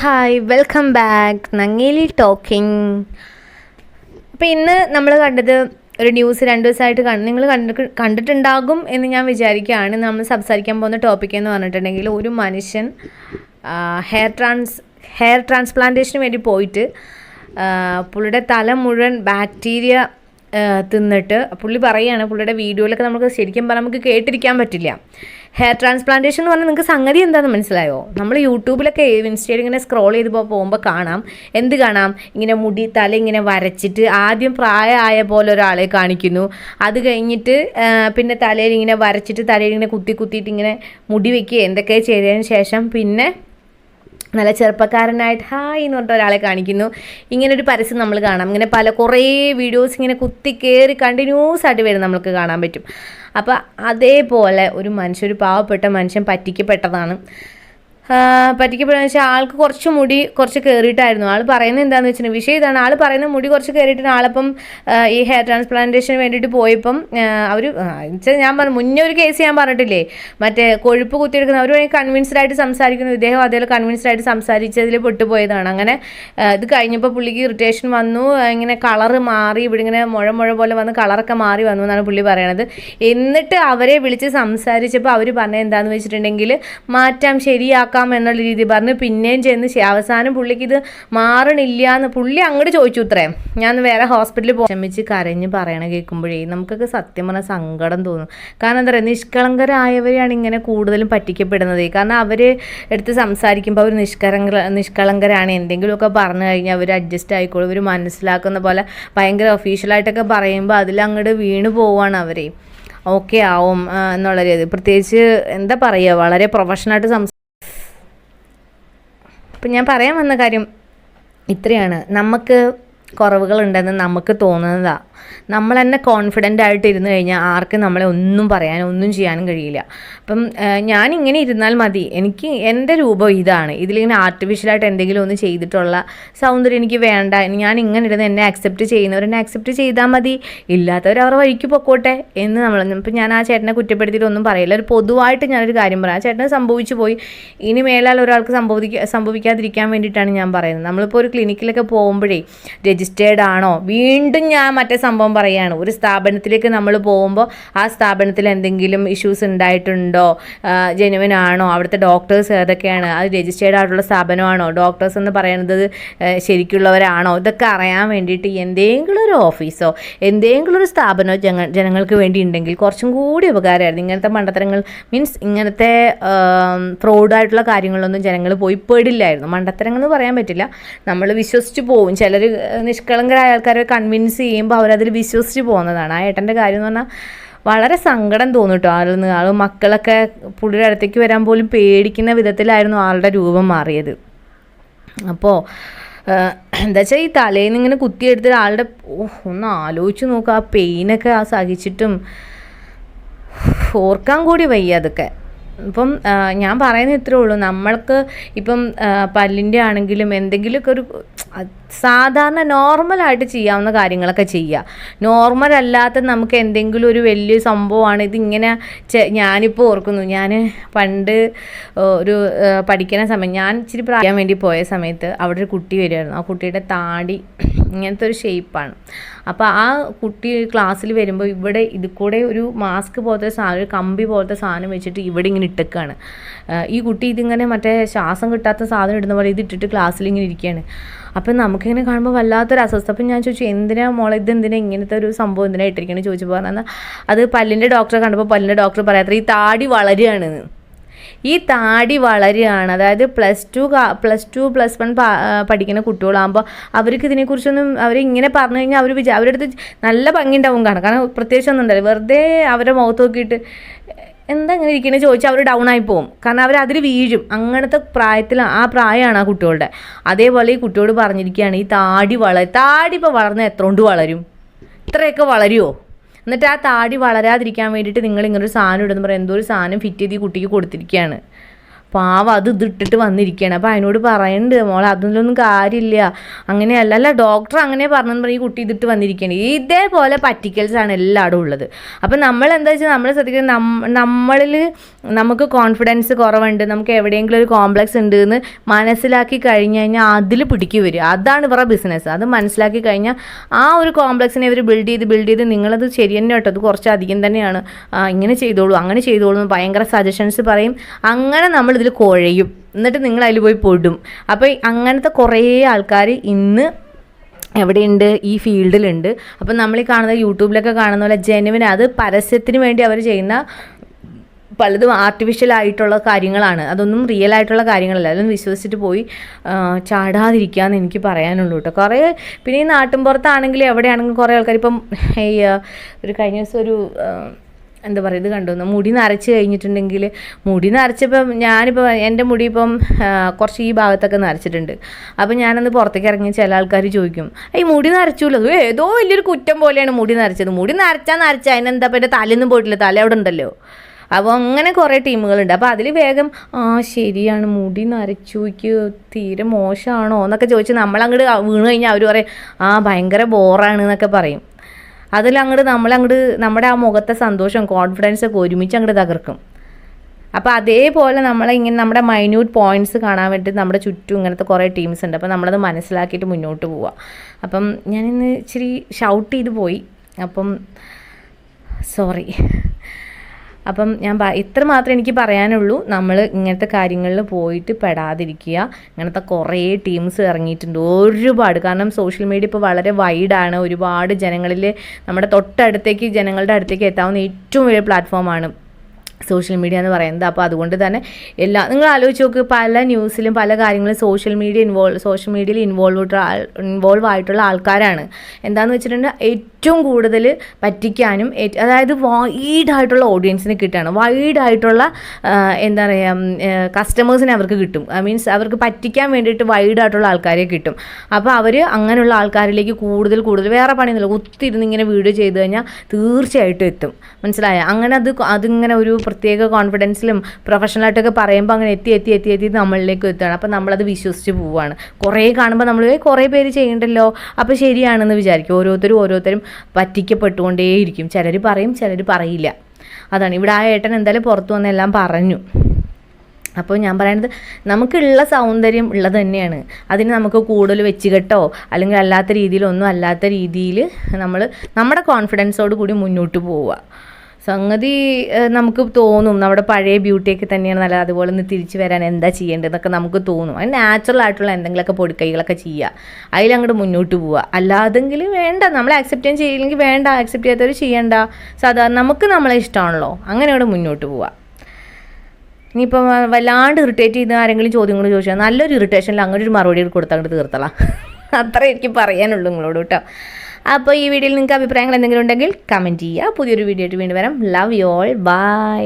Hi welcome back Nangeli talking അപ്പോൾ ഇന്ന് നമ്മൾ കണ്ടത് ഒരു ന്യൂസ് രണ്ട് ദിവസമായിട്ട് കണ്ട് നിങ്ങൾ കണ്ട് കണ്ടിട്ടുണ്ടാകും എന്ന് ഞാൻ വിചാരിക്കുകയാണ്. നമ്മൾ സംസാരിക്കാൻ പോകുന്ന ടോപ്പിക് എന്ന് പറഞ്ഞിട്ടുണ്ടെങ്കിൽ ഒരു മനുഷ്യൻ ഹെയർ ട്രാൻസ് ഹെയർ ട്രാൻസ്പ്ലാന്റേഷന് വേണ്ടി പോയിട്ട് പുള്ളിയുടെ തല മുഴുവൻ ബാക്ടീരിയ തിന്നിട്ട്. പുള്ളി പറയുകയാണ് പുള്ളിയുടെ വീഡിയോയിലൊക്കെ നമുക്ക് ശരിക്കും പറഞ്ഞാൽ നമുക്ക് കേട്ടിരിക്കാൻ പറ്റില്ല. ഹെയർ ട്രാൻസ്പ്ലാന്റേഷൻ എന്ന് പറഞ്ഞാൽ നിങ്ങൾക്ക് സംഗതി എന്താണെന്ന് മനസ്സിലായോ? നമ്മൾ യൂട്യൂബിലൊക്കെ ഇൻസ്റ്റയിൽ ഇങ്ങനെ സ്ക്രോൾ ചെയ്ത് പോകുമ്പോൾ കാണാം. എന്ത് കാണാം? ഇങ്ങനെ മുടി തല ഇങ്ങനെ വരച്ചിട്ട് ആദ്യം പ്രായമായ പോലെ ഒരാളെ കാണിക്കുന്നു. അത് കഴിഞ്ഞിട്ട് പിന്നെ തലയിൽ ഇങ്ങനെ വരച്ചിട്ട് തലയിൽ ഇങ്ങനെ കുത്തി കുത്തിയിട്ട് ഇങ്ങനെ മുടി വെക്കുക എന്തൊക്കെ ചെയ്തതിന് ശേഷം പിന്നെ നല്ല ചെറുപ്പക്കാരനായിട്ട് ഹായ് എന്ന് പറഞ്ഞിട്ട് ഒരാളെ കാണിക്കുന്നു. ഇങ്ങനെ ഒരു പരസ്യം നമ്മൾ കാണാം. ഇങ്ങനെ പല കുറേ വീഡിയോസ് ഇങ്ങനെ കുത്തി കയറി കണ്ടിന്യൂസ് ആയിട്ട് വരും നമുക്ക് കാണാൻ പറ്റും. അപ്പോൾ അതേപോലെ ഒരു മനുഷ്യ ഒരു പാവപ്പെട്ട മനുഷ്യൻ പറ്റിക്കപ്പെട്ടതാണ്. പറ്റിക്കപ്പെടുന്ന വെച്ചാൽ ആൾക്ക് കുറച്ച് മുടി കുറച്ച് കയറിയിട്ടായിരുന്നു ആൾ പറയുന്നത് എന്താണെന്ന് വെച്ചിട്ടുണ്ടെങ്കിൽ വിഷയം ഇതാണ്. ആൾ പറയുന്ന മുടി കുറച്ച് കയറിയിട്ടാണ് ആളിപ്പം ഈ ഹെയർ ട്രാൻസ്പ്ലാന്റേഷന് വേണ്ടിയിട്ട് പോയപ്പം അവർ ഞാൻ പറഞ്ഞു മുന്നേ ഒരു കേസ് ഞാൻ പറഞ്ഞിട്ടില്ലേ? മറ്റേ കൊഴുപ്പ് കുത്തിയെടുക്കുന്ന അവർ കൺവിൻസ്ഡ് ആയിട്ട് സംസാരിക്കുന്നു. ഇദ്ദേഹം അതേപോലെ കൺവിൻസ്ഡ് ആയിട്ട് സംസാരിച്ചതിൽ പൊട്ടുപോയതാണ്. അങ്ങനെ ഇത് കഴിഞ്ഞപ്പോൾ പുള്ളിക്ക് ഇറിറ്റേഷൻ വന്നു. ഇങ്ങനെ കളറ് മാറി ഇവിടെ ഇങ്ങനെ മുഴ മുഴ പോലെ വന്ന് കളറൊക്കെ മാറി വന്നു എന്നാണ് പുള്ളി പറയണത്. എന്നിട്ട് അവരെ വിളിച്ച് സംസാരിച്ചപ്പോൾ അവർ പറഞ്ഞത് എന്താണെന്ന് വെച്ചിട്ടുണ്ടെങ്കിൽ മാറ്റാം ശരിയാക്കാം എന്നുള്ള രീതി പറഞ്ഞ് പിന്നെയും ചെന്ന് അവസാനം പുള്ളിക്ക് ഇത് മാറണില്ല എന്ന് പുള്ളി അങ്ങോട്ട് ചോദിച്ചു ഇത്രേ. ഞാൻ വേറെ ഹോസ്പിറ്റലിൽ പോകാൻ ക്ഷമിച്ച് കരഞ്ഞ് പറയണ കേൾക്കുമ്പോഴേ നമുക്കൊക്കെ സത്യം പറഞ്ഞാൽ സങ്കടം തോന്നും. കാരണം എന്താ പറയുക നിഷ്കളങ്കരായവരെയാണ് ഇങ്ങനെ കൂടുതലും പറ്റിക്കപ്പെടുന്നത്. കാരണം അവർ എടുത്ത് സംസാരിക്കുമ്പോൾ അവർ നിഷ്കളങ്ക നിഷ്കളങ്കരാണ്. എന്തെങ്കിലുമൊക്കെ പറഞ്ഞു കഴിഞ്ഞാൽ അവർ അഡ്ജസ്റ്റ് ആയിക്കോളും. ഇവർ മനസ്സിലാക്കുന്ന പോലെ ഭയങ്കര ഒഫീഷ്യലായിട്ടൊക്കെ പറയുമ്പോൾ അതിലങ്ങോട്ട് വീണ് പോവാണ് അവരെ. ഓക്കെ ആവും എന്നുള്ള രീതി. പ്രത്യേകിച്ച് എന്താ പറയുക വളരെ പ്രൊഫഷണലായിട്ട് സംസാ അപ്പം ഞാൻ പറയാൻ വന്ന കാര്യം ഇത്രയാണ്. നമുക്ക് കുറവുകളുണ്ടെന്ന് നമുക്ക് തോന്നുന്നതാണ് നമ്മൾ തന്നെ കോൺഫിഡന്റ് ആയിട്ട് ഇരുന്ന് കഴിഞ്ഞാൽ ആർക്കും നമ്മളെ ഒന്നും പറയാനും ഒന്നും ചെയ്യാനും കഴിയില്ല. അപ്പം ഞാൻ ഇങ്ങനെ ഇരുന്നാൽ മതി. എനിക്ക് എന്റെ രൂപം ഇതാണ്. ഇതിലിങ്ങനെ ആർട്ടിഫിഷ്യലായിട്ട് എന്തെങ്കിലും ഒന്ന് ചെയ്തിട്ടുള്ള സൗന്ദര്യം എനിക്ക് വേണ്ട. ഞാൻ ഇങ്ങനെ ഇരുന്ന് എന്നെ അക്സെപ്റ്റ് ചെയ്യുന്നവരെന്നെ അക്സെപ്റ്റ് ചെയ്താൽ മതി. ഇല്ലാത്തവർ അവരുടെ വഴിക്ക് പൊക്കോട്ടെ എന്ന് നമ്മൾ ഇപ്പം ഞാൻ ആ ചേട്ടനെ കുറ്റപ്പെടുത്തിയിട്ട് ഒന്നും പറയില്ല. ഒരു പൊതുവായിട്ട് ഞാനൊരു കാര്യം പറയാം. ആ ചേട്ടന് സംഭവിച്ചു പോയി. ഇനി മേലാൽ ഒരാൾക്ക് സംഭവിക്ക സംഭവിക്കാതിരിക്കാൻ വേണ്ടിയിട്ടാണ് ഞാൻ പറയുന്നത്. നമ്മളിപ്പോൾ ഒരു ക്ലിനിക്കിലൊക്കെ പോകുമ്പോഴേ രജിസ്റ്റേർഡ് ആണോ? വീണ്ടും ഞാൻ മറ്റേ സംഭവം പറയുകയാണ് ഒരു സ്ഥാപനത്തിലേക്ക് നമ്മൾ പോകുമ്പോൾ ആ സ്ഥാപനത്തിൽ എന്തെങ്കിലും ഇഷ്യൂസ് ഉണ്ടായിട്ടുണ്ടോ? ജെനുവൻ ആണോ? അവിടുത്തെ ഡോക്ടേഴ്സ് ഏതൊക്കെയാണ്? അത് രജിസ്റ്റേർഡ് ആയിട്ടുള്ള സ്ഥാപനമാണോ? ഡോക്ടേഴ്സ് എന്ന് പറയുന്നത് ശരിക്കുള്ളവരാണോ? ഇതൊക്കെ അറിയാൻ വേണ്ടിയിട്ട് എന്തെങ്കിലും ഒരു ഓഫീസോ എന്തെങ്കിലും ഒരു സ്ഥാപനമോ ജന ജനങ്ങൾക്ക് വേണ്ടി ഉണ്ടെങ്കിൽ കുറച്ചും കൂടി ഉപകാരമായിരുന്നു. ഇങ്ങനത്തെ മണ്ടത്തരങ്ങൾ മീൻസ് ഇങ്ങനത്തെ ഫ്രോഡായിട്ടുള്ള കാര്യങ്ങളൊന്നും ജനങ്ങൾ പോയി പെടില്ലായിരുന്നു. മണ്ടത്തരങ്ങൾ എന്ന് പറയാൻ പറ്റില്ല. നമ്മൾ വിശ്വസിച്ച് പോവും. ചിലർ നിഷ്കളങ്കരായ ആൾക്കാരെ കൺവിൻസ് ചെയ്യുമ്പോൾ അവരതിൽ വിശ്വസിച്ച് പോകുന്നതാണ്. ആ ഏട്ടന്റെ കാര്യം എന്ന് പറഞ്ഞാൽ വളരെ സങ്കടം തോന്നും ആളിൽ നിന്ന്. ആൾ മക്കളൊക്കെ പുള്ളിയുടെ അടുത്തേക്ക് വരാൻ പോലും പേടിക്കുന്ന വിധത്തിലായിരുന്നു ആളുടെ രൂപം മാറിയത്. അപ്പോൾ എന്താ വെച്ചാൽ ഈ തലേന്ന് ഇങ്ങനെ കുത്തിയെടുത്തിട്ട് ആളുടെ ഒന്ന് ആലോചിച്ച് നോക്കുക ആ പെയിനൊക്കെ ആ സഹിച്ചിട്ടും ഓർക്കാൻ കൂടി വയ്യ അതൊക്കെ. ഇപ്പം ഞാൻ പറയുന്നത് ഇത്രേ ഉള്ളൂ. നമ്മൾക്ക് ഇപ്പം പല്ലിന്റെ ആണെങ്കിലും എന്തെങ്കിലുമൊക്കെ ഒരു സാധാരണ നോർമലായിട്ട് ചെയ്യാവുന്ന കാര്യങ്ങളൊക്കെ ചെയ്യുക നോർമൽ അല്ലാത്ത നമുക്ക് എന്തെങ്കിലും ഒരു വലിയ സംഭവമാണ്. ഇതിങ്ങനെ ഞാനിപ്പോൾ ഓർക്കുന്നു. ഞാൻ പണ്ട് ഒരു പഠിക്കുന്ന സമയം ഞാൻ ഇച്ചിരി പ്രായം വേണ്ടി പോയ സമയത്ത് അവിടെ ഒരു കുട്ടി വരുമായിരുന്നു ആ കുട്ടിയുടെ താടി ഇങ്ങനത്തെ ഒരു ഷേപ്പാണ് അപ്പോൾ ആ കുട്ടി ക്ലാസ്സിൽ വരുമ്പോൾ ഇവിടെ ഇത് കൂടെ ഒരു മാസ്ക് പോലത്തെ സാധനം ഒരു കമ്പി പോലത്തെ സാധനം വെച്ചിട്ട് ഇവിടെ ഇങ്ങനെ ഇട്ടേക്കാണ്. ഈ കുട്ടി ഇതിങ്ങനെ മറ്റേ ശ്വാസം കിട്ടാത്ത സാധനം ഇടുന്ന പോലെ ഇത് ഇട്ടിട്ട് ക്ലാസ്സിൽ ഇങ്ങനെ ഇരിക്കുകയാണ് അപ്പം നമുക്കിങ്ങനെ കാണുമ്പോൾ വല്ലാത്തൊരു അസ്വസ്ഥ. അപ്പം ഞാൻ ചോദിച്ചു എന്തിനാ മോളെ ഇത് എന്തിനാ ഇങ്ങനത്തെ ഒരു സംഭവം എന്തിനാ ഇട്ടിരിക്കണേ? ചോദിച്ചു പറഞ്ഞാൽ അത് പല്ലിന്റെ ഡോക്ടറെ കണ്ടപ്പോൾ പല്ലിന്റെ ഡോക്ടർ പറയാത്ര ഈ താടി വളരുകയാണെന്ന്. ഈ താടി വളരുകയാണ് അതായത് plus two plus two plus one പഠിക്കുന്ന കുട്ടികളാകുമ്പോൾ അവർക്ക് ഇതിനെക്കുറിച്ചൊന്നും അവർ ഇങ്ങനെ പറഞ്ഞു കഴിഞ്ഞാൽ അവർ വിചാ അവരുടെ അടുത്ത് നല്ല ഭംഗി ഉണ്ടാവും കാണാം കാരണം പ്രത്യേകിച്ച് ഒന്നും ഉണ്ടല്ലോ വെറുതെ അവരുടെ മുഖത്ത് നോക്കിയിട്ട് എന്താ ഇങ്ങനെ ഇരിക്കണേ? ചോദിച്ചാൽ അവർ ഡൗൺ ആയി പോകും കാരണം അവർ അതിൽ വീഴും. അങ്ങനത്തെ പ്രായത്തിൽ ആ പ്രായമാണ് ആ കുട്ടികളുടെ. അതേപോലെ ഈ കുട്ടിയോട് പറഞ്ഞിരിക്കുകയാണ് ഈ താടി വള താടി ഇപ്പോൾ വളർന്ന എത്ര കൊണ്ട് വളരും? ഇത്രയൊക്കെ വളരുമോ എന്നിട്ട് ആ താടി വളരാതിരിക്കാൻ വേണ്ടിയിട്ട് നിങ്ങൾ ഇങ്ങനൊരു സാധനം ഇടുന്ന. പറയാം എന്തോ ഒരു സാധനം ഫിറ്റ് ചെയ്ത് ഈ കുട്ടിക്ക് കൊടുത്തിരിക്കുകയാണ്. പാവം അത് ഇതിട്ടിട്ട് വന്നിരിക്കുകയാണ് അപ്പോൾ അതിനോട് പറയുന്നുണ്ട് മോൾ അതിലൊന്നും കാര്യമില്ല. അങ്ങനെയല്ല. അല്ല ഡോക്ടർ അങ്ങനെ പറഞ്ഞെന്ന് പറഞ്ഞ് ഈ കുട്ടി ഇതിട്ട് വന്നിരിക്കുകയാണ് ഇതേപോലെ പറ്റിക്കൽസാണ് എല്ലായിടും ഉള്ളത്. അപ്പം നമ്മൾ എന്താ വെച്ചാൽ നമ്മൾ ശ്രദ്ധിക്കുന്നത് നമ്മളിൽ നമുക്ക് കോൺഫിഡൻസ് കുറവുണ്ട്. നമുക്ക് എവിടെയെങ്കിലും ഒരു കോംപ്ലക്സ് ഉണ്ട് എന്ന് മനസ്സിലാക്കി കഴിഞ്ഞ് കഴിഞ്ഞാൽ അതിൽ പിടിക്കു വരിക. അതാണ് ഇവരുടെ ബിസിനസ് അത് മനസ്സിലാക്കി കഴിഞ്ഞാൽ ആ ഒരു കോംപ്ലക്സിനെ ഇവർ ബിൽഡ് ചെയ്ത് ബിൽഡ് ചെയ്ത് നിങ്ങളത് ശരി തന്നെ കേട്ടോ. അത് കുറച്ച് അധികം തന്നെയാണ്. ഇങ്ങനെ ചെയ്തോളൂ അങ്ങനെ ചെയ്തോളൂ ഭയങ്കര സജഷൻസ് പറയും. അങ്ങനെ നമ്മൾ ഇതിൽ കുഴയും. എന്നിട്ട് നിങ്ങൾ അതിൽ പോയി പൊടും. അപ്പോൾ അങ്ങനത്തെ കുറേ ആൾക്കാർ ഇന്ന് എവിടെയുണ്ട്? ഈ ഫീൽഡിലുണ്ട്. അപ്പം നമ്മൾ ഈ കാണുന്ന യൂട്യൂബിലൊക്കെ കാണുന്ന പോലെ ജെനുവിൻ അത് പരസ്യത്തിന് വേണ്ടി അവർ ചെയ്യുന്ന പലതും ആർട്ടിഫിഷ്യൽ ആയിട്ടുള്ള കാര്യങ്ങളാണ്. അതൊന്നും റിയൽ ആയിട്ടുള്ള കാര്യങ്ങളല്ല. അതൊന്നും വിശ്വസിച്ചിട്ട് പോയി ചാടാതിരിക്കുക എന്ന് എനിക്ക് പറയാനുള്ളൂ കേട്ടോ. കുറേ പിന്നെ ഈ നാട്ടിൻ പുറത്താണെങ്കിൽ എവിടെയാണെങ്കിലും കുറേ ആൾക്കാർ ഇപ്പം ഈ ഒരു കഴിഞ്ഞ ദിവസം ഒരു എന്താ പറയുക ഇത് കണ്ടു. മുടി നരച്ച് കഴിഞ്ഞിട്ടുണ്ടെങ്കിൽ മുടി നരച്ചപ്പം ഞാനിപ്പോൾ എന്റെ മുടി ഇപ്പം കുറച്ച് ഈ ഭാഗത്തൊക്കെ നരച്ചിട്ടുണ്ട്. അപ്പം ഞാനന്ന് പുറത്തേക്ക് ഇറങ്ങി ചില ആൾക്കാർ ചോദിക്കും ഈ മുടി നരച്ചുള്ളത് ഏതോ വലിയൊരു കുറ്റം പോലെയാണ് മുടി നരച്ചത്. മുടി നരച്ചാൽ നരച്ച അതിനെന്താ പിന്നെ തലയൊന്നും പോയിട്ടില്ല തല അവിടെ ഉണ്ടല്ലോ. അപ്പോൾ അങ്ങനെ കുറേ ടീമുകളുണ്ട്. അപ്പോൾ അതിൽ വേഗം ആ ശരിയാണ് മുടി നരച്ചുക്ക് തീരെ മോശമാണോ? എന്നൊക്കെ ചോദിച്ച് നമ്മളങ്ങോട്ട് വീണ് കഴിഞ്ഞാൽ അവർ പറയും ആ ഭയങ്കര ബോറാണ് എന്നൊക്കെ പറയും. അതിലങ്ങോട്ട് നമ്മളങ്ങോട്ട് നമ്മുടെ ആ മുഖത്തെ സന്തോഷം കോൺഫിഡൻസ് ഒക്കെ ഒരുമിച്ച് അങ്ങോട്ട് തകർക്കും. അപ്പോൾ അതേപോലെ നമ്മളെ ഇങ്ങനെ നമ്മുടെ മൈന്യൂട്ട് പോയിന്റ്സ് കാണാൻ വേണ്ടി നമ്മുടെ ചുറ്റും ഇങ്ങനത്തെ കുറേ ടീംസ് ഉണ്ട്. അപ്പോൾ നമ്മളത് മനസ്സിലാക്കിയിട്ട് മുന്നോട്ട് പോവുക അപ്പം ഞാനിന്ന് ഇച്ചിരി ഷൗട്ട് ചെയ്ത് പോയി. അപ്പം സോറി അപ്പം ഞാൻ ഇത്ര മാത്രമേ എനിക്ക് പറയാനുള്ളൂ. നമ്മൾ ഇങ്ങനത്തെ കാര്യങ്ങളിൽ പോയിട്ട് പെടാതിരിക്കുക. ഇങ്ങനത്തെ കുറേ ടീംസ് ഇറങ്ങിയിട്ടുണ്ട്. ഒരുപാട്. കാരണം സോഷ്യൽ മീഡിയ ഇപ്പോൾ വളരെ വൈഡാണ്. ഒരുപാട് ജനങ്ങളിൽ നമ്മുടെ തൊട്ടടുത്തേക്ക് ജനങ്ങളുടെ അടുത്തേക്ക് എത്താവുന്ന ഏറ്റവും വലിയ പ്ലാറ്റ്ഫോമാണ് സോഷ്യൽ മീഡിയ എന്ന് പറയുന്നത്. അപ്പോൾ അതുകൊണ്ട് തന്നെ എല്ലാ നിങ്ങൾ ആലോചിച്ച് നോക്ക് പല ന്യൂസിലും പല കാര്യങ്ങളും സോഷ്യൽ മീഡിയ ഇൻവോൾവ് സോഷ്യൽ മീഡിയയിൽ ഇൻവോൾവ് ഇൻവോൾവ് ആയിട്ടുള്ള ആൾക്കാരാണ്. എന്താണെന്ന് വെച്ചിട്ടുണ്ടെങ്കിൽ ഏറ്റവും കൂടുതൽ പറ്റിക്കാനും അതായത് വൈഡായിട്ടുള്ള ഓഡിയൻസിന് കിട്ടുകയാണ്. വൈഡായിട്ടുള്ള എന്താ പറയുക കസ്റ്റമേഴ്സിനെ അവർക്ക് കിട്ടും. ഐ മീൻസ് അവർക്ക് പറ്റിക്കാൻ വേണ്ടിയിട്ട് വൈഡായിട്ടുള്ള ആൾക്കാരെ കിട്ടും. അപ്പോൾ അവർ അങ്ങനെയുള്ള ആൾക്കാരിലേക്ക് കൂടുതൽ കൂടുതൽ വേറെ പണിയൊന്നുമില്ല. ഒത്തിരി ഇങ്ങനെ വീഡിയോ ചെയ്ത് കഴിഞ്ഞാൽ തീർച്ചയായിട്ടും എത്തും. മനസ്സിലായ? അങ്ങനെ അത് അതിങ്ങനെ ഒരു പ്രത്യേക കോൺഫിഡൻസിലും പ്രൊഫഷണലായിട്ടൊക്കെ പറയുമ്പോൾ അങ്ങനെ എത്തി എത്തി എത്തി എത്തി നമ്മളിലേക്ക് എത്തുകയാണ്. അപ്പോൾ നമ്മളത് വിശ്വസിച്ച് പോവുകയാണ്. കുറേ കാണുമ്പോൾ നമ്മൾ കുറേ പേര് ചെയ്യണ്ടല്ലോ? അപ്പോൾ ശരിയാണെന്ന് വിചാരിക്കും. ഓരോരുത്തരും ഓരോരുത്തരും പറ്റിക്കപ്പെട്ടുകൊണ്ടേയിരിക്കും. ചിലർ പറയും ചിലർ പറയില്ല. അതാണ്. ഇവിടെ ആ ഏട്ടൻ എന്തായാലും പുറത്തു വന്നെല്ലാം പറഞ്ഞു. അപ്പോൾ ഞാൻ പറയണത് നമുക്കുള്ള സൗന്ദര്യം ഉള്ളത് തന്നെയാണ്. അതിന് നമുക്ക് കൂടുതൽ വെച്ചുകെട്ടോ അല്ലെങ്കിൽ അല്ലാത്ത രീതിയിലൊന്നും അല്ലാത്ത രീതിയിൽ നമ്മൾ നമ്മുടെ കോൺഫിഡൻസോട് കൂടി മുന്നോട്ട് പോവുക. സംഗതി നമുക്ക് തോന്നും. നമ്മുടെ പഴയ ബ്യൂട്ടിയൊക്കെ തന്നെയാണ് നല്ലത് അതുപോലെ ഒന്ന് തിരിച്ചു വരാൻ എന്താ ചെയ്യേണ്ടതെന്നൊക്കെ നമുക്ക് തോന്നും. അത് നാച്ചുറൽ ആയിട്ടുള്ള എന്തെങ്കിലുമൊക്കെ പൊടിക്കൈകളൊക്കെ ചെയ്യുക. അതിലങ്ങോട്ട് മുന്നോട്ട് പോവുക. അല്ലാതെങ്കിൽ വേണ്ട. നമ്മൾ അക്സെപ്റ്റ് ചെയ്യാൻ ചെയ്യില്ലെങ്കിൽ വേണ്ട. അക്സെപ്റ്റ് ചെയ്യാത്തവർ ചെയ്യണ്ട. സാധാരണ നമുക്ക് നമ്മളെ ഇഷ്ടമാണല്ലോ. അങ്ങനെ അവിടെ മുന്നോട്ട് പോവുക. ഇനിയിപ്പോൾ വല്ലാണ്ട് ഇറിറ്റേറ്റ് ചെയ്യുന്ന ആരെങ്കിലും ചോദ്യങ്ങൾ ചോദിച്ചാൽ നല്ലൊരു ഇറിറ്റേഷനിൽ അങ്ങനെ ഒരു മറുപടി കൊടുത്തങ്ങോട്ട് തീർത്തളാം. അത്ര എനിക്ക് പറയാനുള്ളൂ നിങ്ങളോട് കേട്ടോ. അപ്പോൾ ഈ വീഡിയോയിൽ നിങ്ങൾക്ക് അഭിപ്രായങ്ങൾ എന്തെങ്കിലും ഉണ്ടെങ്കിൽ കമന്റ് ചെയ്യുക. പുതിയൊരു വീഡിയോ ആയിട്ട് വീണ്ടും വരാം. Love you all by